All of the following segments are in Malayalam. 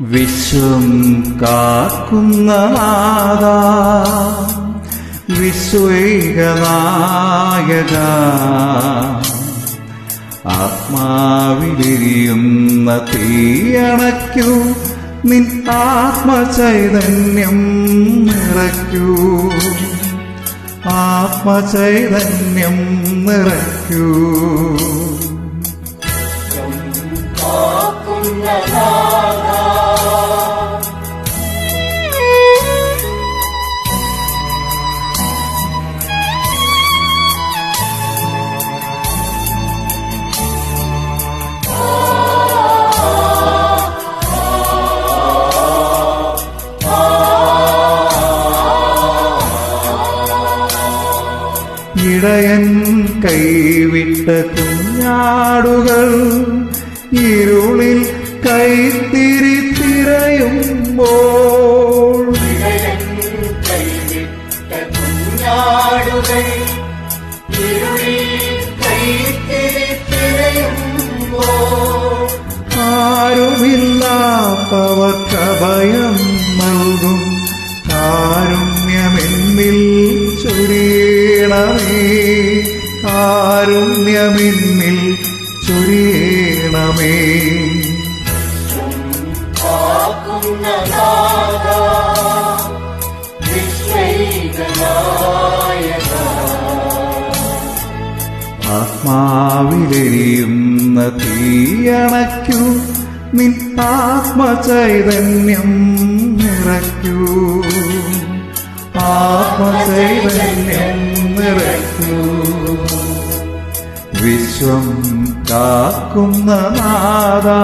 വിശ്വം കാക്കുന്ന മാതാ വിശ്വൈകനായക ആത്മാവിലെരിയുന്ന തീയണയ്ക്കൂ നിൻ ആത്മചൈതന്യം നിറയ്ക്കൂ. ആത്മചൈതന്യം നിറയ്ക്കൂ. ഇടയൻ കൈവിട്ട കുഞ്ഞാടുകൾ ഇരുളിൽ കൈത്തിരി തിരയുമ്പോൾ. ഇരുളിൽ ആരുമില്ലാത്തവർക്ക് കാരുണ്യമെന്നിൽ ചൊരിയണമേ. ആത്മാവിലെരിയുന്ന തീയണയ്ക്കൂ. നിൻ ആത്മചൈതന്യം നിറയ്ക്കൂ. ആത്മചൈതന്യം നിറയ്ക്കൂ. വിശ്വം കാക്കുന്ന നാദാ.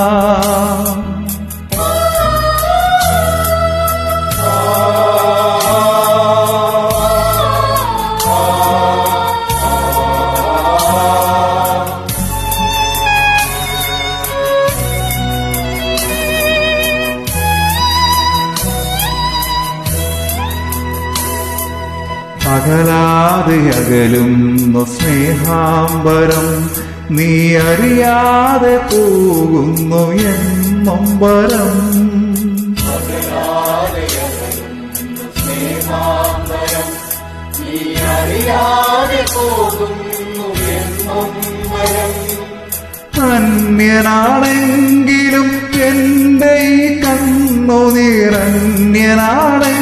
അകലാതെ അകലുന്നു സ്നേഹാംബരം. നീ അറിയാതെ പോകുന്നു എന്നൊമ്പരം അന്യനാണെങ്കിലും എന്റെ ഈ കണ്ണു നിറന്യനാണെങ്കിലും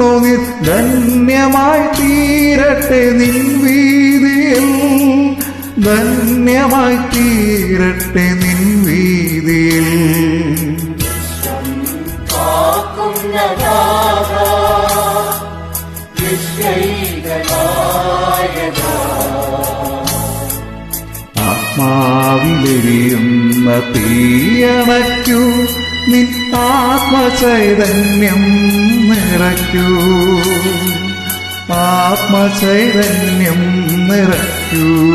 കണ്ണു ധന്യമായി തീരട്ടെ നിൻ വീതിയിൽ. ധന്യമായി തീരട്ടെ നിൻ വീതിയിൽ. ആത്മാവിലെരിയുന്ന തീയണയ്ക്കൂ നിൻ ആത്മചൈതന്യം നിറയ്ക്കൂ. ആത്മചൈതന്യം നിറയ്ക്കൂ.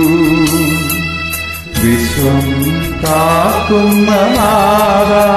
വിശ്വം കാക്കുന്ന നാദാ